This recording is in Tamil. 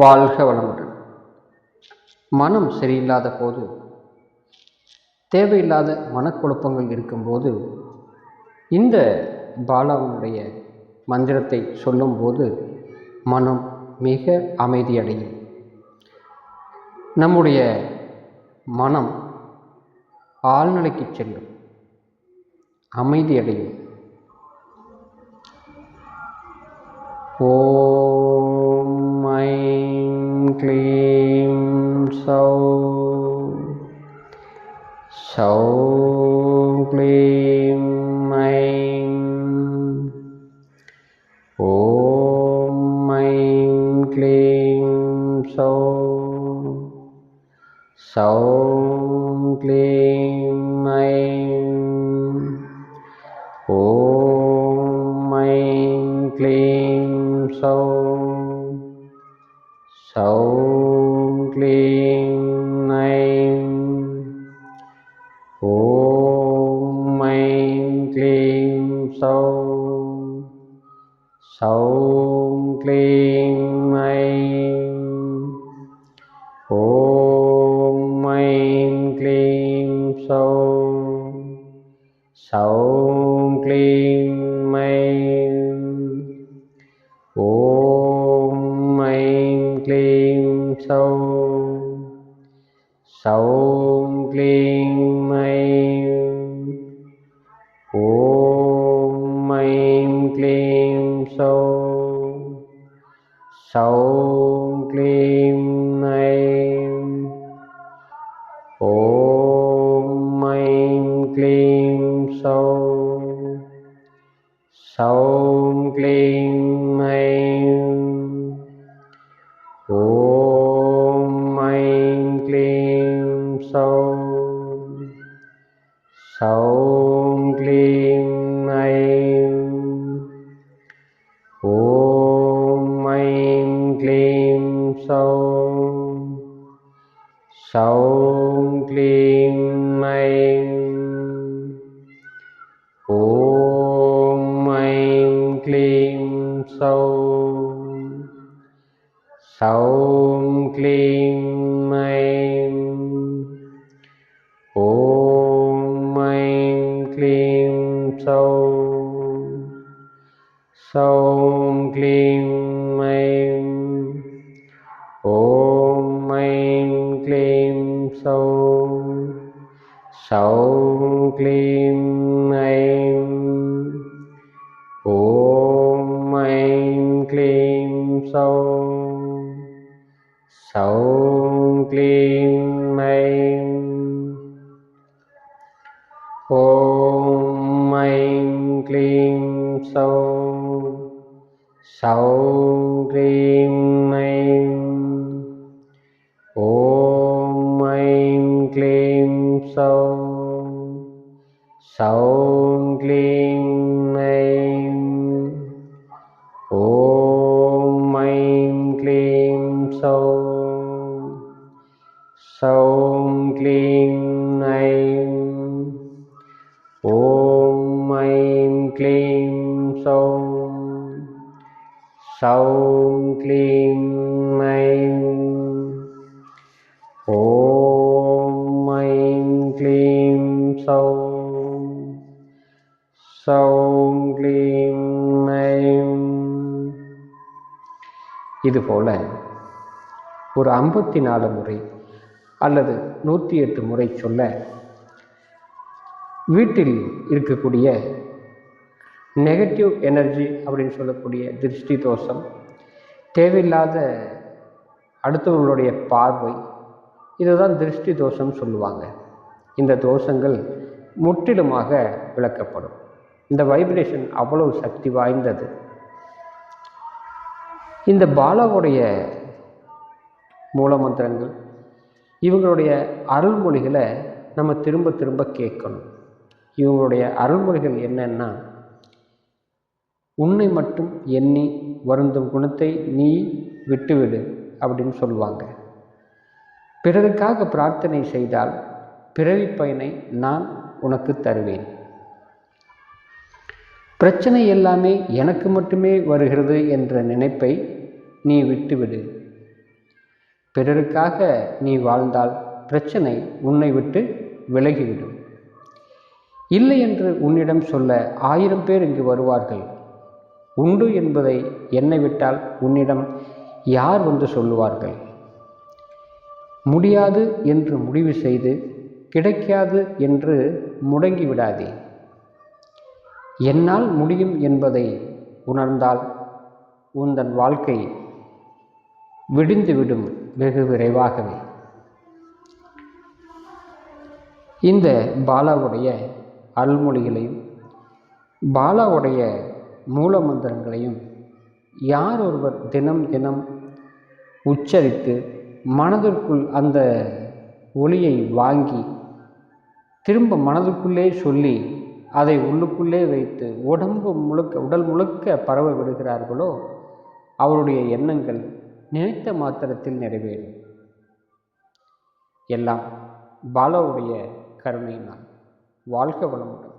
வாழ்க வளமுடன். மனம் சரியில்லாத போது தேவையில்லாத மனக்குழப்பங்கள் இருக்கும்போது இந்த பாலாவனுடைய மந்திரத்தை சொல்லும்போது மனம் மிக அமைதியடையும். நம்முடைய மனம் ஆழ்நிலைக்கு செல்லும் அமைதியடையும். ஓ क्लीं सौ सौ sâu sầu liên mây của mây liên sâu. Sầu liên mây của mây liên sâu. Sầu सौं सौं क्लीं ऐं ॐ ऐं क्लीं सौं सौं क्लीं ऐं ॐ ऐं क्लीं सौं सौं 手 சௌ க்ளீம் ஐம். ஓம் ஐம் க்ளீம் सौं சௌ க்ளீம் ஐம். இதுபோல ஒரு ஐம்பத்தி நாலு முறை அல்லது நூற்றி எட்டு முறை சொல்ல வீட்டில் இருக்கக்கூடிய நெகட்டிவ் எனர்ஜி அப்படின்னு சொல்லக்கூடிய திருஷ்டி தோஷம் தேவையில்லாத அடுத்தவர்களுடைய பார்வை இதுதான் திருஷ்டி தோஷம் சொல்லுவாங்க. இந்த தோஷங்கள் முற்றிலுமாக விளக்கப்படும். இந்த வைப்ரேஷன் அவ்வளவு சக்தி வாய்ந்தது. இந்த பாலாவுடைய மூலமந்திரங்கள் இவங்களுடைய அருள்மொழிகளை நம்ம திரும்ப திரும்ப கேட்கணும். இவங்களுடைய அருள்மொழிகள் என்னென்னா உன்னை மட்டும் எண்ணி வருந்தும் குணத்தை நீ விட்டுவிடு அப்படின்னு சொல்லுவாங்க. பிறருக்காக பிரார்த்தனை செய்தால் பிறவி பயனை நான் உனக்கு தருவேன். பிரச்சனை எல்லாமே எனக்கு மட்டுமே வருகிறது என்ற நினைப்பை நீ விட்டுவிடு. பிறருக்காக நீ வாழ்ந்தால் பிரச்சனை உன்னை விட்டு விலகிவிடும். இல்லை என்று உன்னிடம் சொல்ல ஆயிரம் பேர் இங்கு வருவார்கள். உண்டு என்பதை என்னை விட்டால் உன்னிடம் யார் வந்து சொல்லுவார்கள்? முடியாது என்று முடிவு செய்து கிடைக்காது என்று முடங்கி விடாதே. என்னால் முடியும் என்பதை உணர்ந்தால் உந்தன் வாழ்க்கை விடிந்துவிடும் வெகு விரைவாகவே. இந்த பாலாவுடைய அருள்மொழிகளையும் பாலாவுடைய மூல மந்திரங்களையும் யார் ஒருவர் தினம் தினம் உச்சரித்து மனதிற்குள் அந்த ஒளியை வாங்கி திரும்ப மனதுக்குள்ளே சொல்லி அதை உள்ளுக்குள்ளே வைத்து உடம்பு முழுக்க உடல் முழுக்க பரவ விடுகிறார்களோ அவருடைய எண்ணங்கள் நினைத்த மாத்திரத்தில் நிறைவேறும். எல்லாம் பாலாவுடைய கருணையினால். வாழ்க வளமுடன்.